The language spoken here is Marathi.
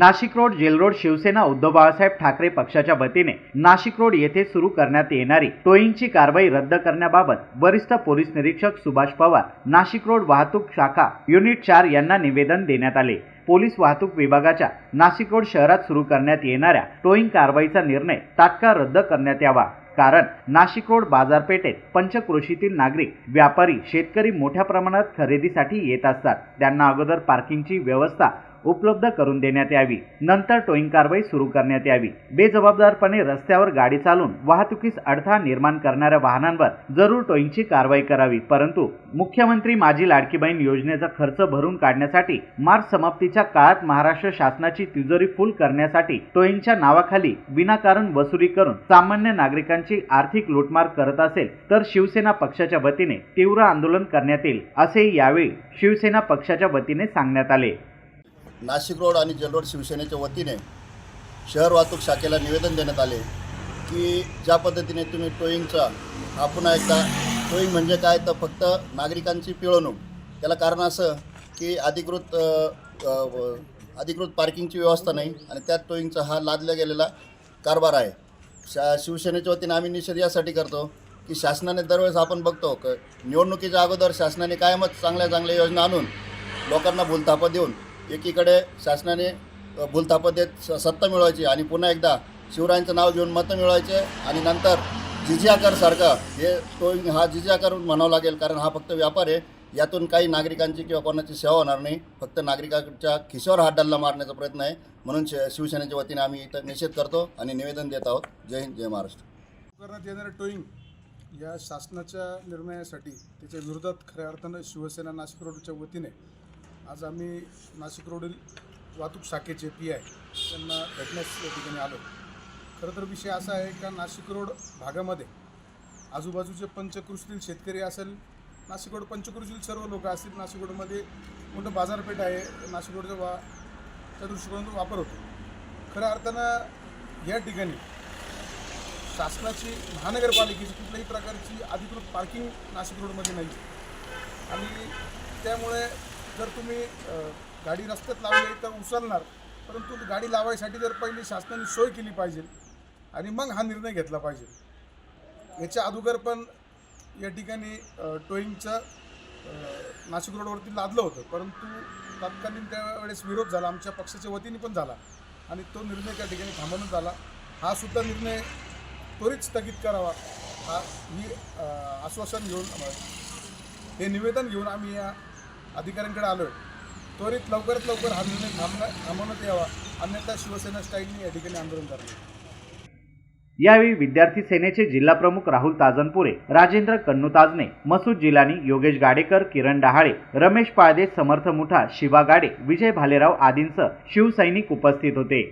Nashik road jail road Shiv Sena Uddhav Balasaheb Thackeray पक्षाच्या वतीने नाशिक रोड येथे सुरू करण्यात येणारी टोईंगची कारवाई रद्द करण्याबाबत वरिष्ठ पोलीस निरीक्षक सुभाष पवार नाशिक रोड वाहतूक शाखा युनिट चार यांना निवेदन देण्यात आले. पोलीस वाहतूक विभागाच्या नाशिक रोड शहरात सुरू करण्यात येणाऱ्या टोईंग कारवाईचा निर्णय तात्काळ रद्द करण्यात यावा. कारण नाशिक रोड बाजारपेठेत पंचक्रोशीतील नागरिक व्यापारी शेतकरी मोठ्या प्रमाणात खरेदीसाठी येत असतात. त्यांना अगोदर पार्किंगची व्यवस्था उपलब्ध करून देण्यात यावी. नंतर टोईंग कारवाई सुरू करण्यात यावी. बेजबाबदारपणे रस्त्यावर गाडी चालवून वाहतुकीस अडथळा निर्माण करणाऱ्या वाहनांवर जरूर टोईंगची कारवाई करावी. परंतु मुख्यमंत्री माझी लाडकी बहीण योजनेचा खर्च भरून काढण्यासाठी मार्च समाप्तीच्या काळात महाराष्ट्र शासनाची तिजोरी फुल करण्यासाठी टोईंगच्या नावाखाली विनाकारण वसुली करून सामान्य नागरिकांची आर्थिक लूटमार करत असेल तर शिवसेना पक्षाच्या वतीने तीव्र आंदोलन करण्यात येईल असे यावेळी शिवसेना पक्षाच्या वतीने सांगण्यात आले. नाशिक रोड आणि जलरोड शिवसेनेच्या वतीने शहर वाहतूक शाखेला निवेदन देण्यात आले की ज्या पद्धतीने तुम्ही टोईंगचा हा पुन्हा एकदा टोईंग म्हणजे काय? तर फक्त नागरिकांची पिळवणूक. त्याला कारण असं की अधिकृत अधिकृत पार्किंगची व्यवस्था नाही आणि त्यात टोईंगचा हा लादला गेलेला कारभार आहे. शा शिवसेनेच्या वतीने आम्ही निषेध यासाठी करतो की शासनाने दरवेळेस आपण बघतो क निवडणुकीच्या अगोदर शासनाने कायमच चांगल्या चांगल्या योजना आणून लोकांना भूलथापा देऊन एकीकडे शासनाने भूलथापं भूलथापा देत स- सत्ता मिळवायची आणि पुन्हा एकदा शिवरायांचं नाव घेऊन मतं मिळवायचे आणि नंतर जिजियाकरसारखा कर हे तो हा जिजियाकर म्हणावं लागेल कारण हा फक्त व्यापार आहे. यातून काही नागरिकांची किंवा कोणाची सेवा होणार नाही. फक्त नागरिकांच्या खिशावर हात डल्ला मारण्याचा प्रयत्न आहे. म्हणून शि शिवसेनेच्या वतीने आम्ही इथं निषेध करतो आणि निवेदन देत आहोत. जय हिंद जय महाराष्ट्र. करण्यात येणारे टोईंग या शासनाच्या निर्णयासाठी त्याच्या विरोधात खऱ्या अर्थानं शिवसेना नाशिक रोडच्या वतीने आज आम्ही नाशिक रोडील वाहतूक शाखेचे पी आय त्यांना भेटण्यास या ठिकाणी आलो. खरं तर विषय असा आहे का नाशिक रोड भागामध्ये आजूबाजूचे पंचकृषीतील शेतकरी असेल नाशिक रोड सर्व लोक असतील नाशिक रोडमध्ये मोठं बाजारपेठ आहे. नाशिक रोडचा वा त्या दृष्टिकोनातून वापर होतो. खऱ्या अर्थानं या ठिकाणी शासनाची महानगरपालिकेची कुठल्याही प्रकारची अधिकृत पार्किंग नाशिक रोडमध्ये नाही आणि त्यामुळे जर तुम्ही गाडी रस्त्यात लावली तर उचलणार परंतु गाडी लावायसाठी जर पहिली शासनाने सोय केली पाहिजे आणि मग हा निर्णय घेतला पाहिजे. याच्या अगोदर पण या ठिकाणी टोईंगचं नाशिक रोडवरती लादलं होतं. परंतु तत्कालीन त्यावेळेस विरोध झाला. आमच्या पक्षाच्या वतीने पण झाला. आणि तो निर्णय त्या ठिकाणी थांबवण्यात आला. हा सुद्धा निर्णय त्वरित स्थगित करावा. हा ही आश्वासन घेऊन हे निवेदन घेऊन आम्ही या अधिकाऱ्यांकडे आलो आहे त्वरित लवकरात लवकर हा निर्णय थांबला थांबवण्यात यावा. अन्यथा शिवसेना स्टाईलने या ठिकाणी आंदोलन करणार. यावेळी विद्यार्थी सेनेचे जिल्हा प्रमुख राहुल ताजनपुरे राजेंद्र कन्नुताजने मसूद जिलानी योगेश गाडेकर किरण डहाळे रमेश पाळदे समर्थ मुठा शिवा गाडे विजय भालेराव आदींसह शिवसैनिक उपस्थित होते.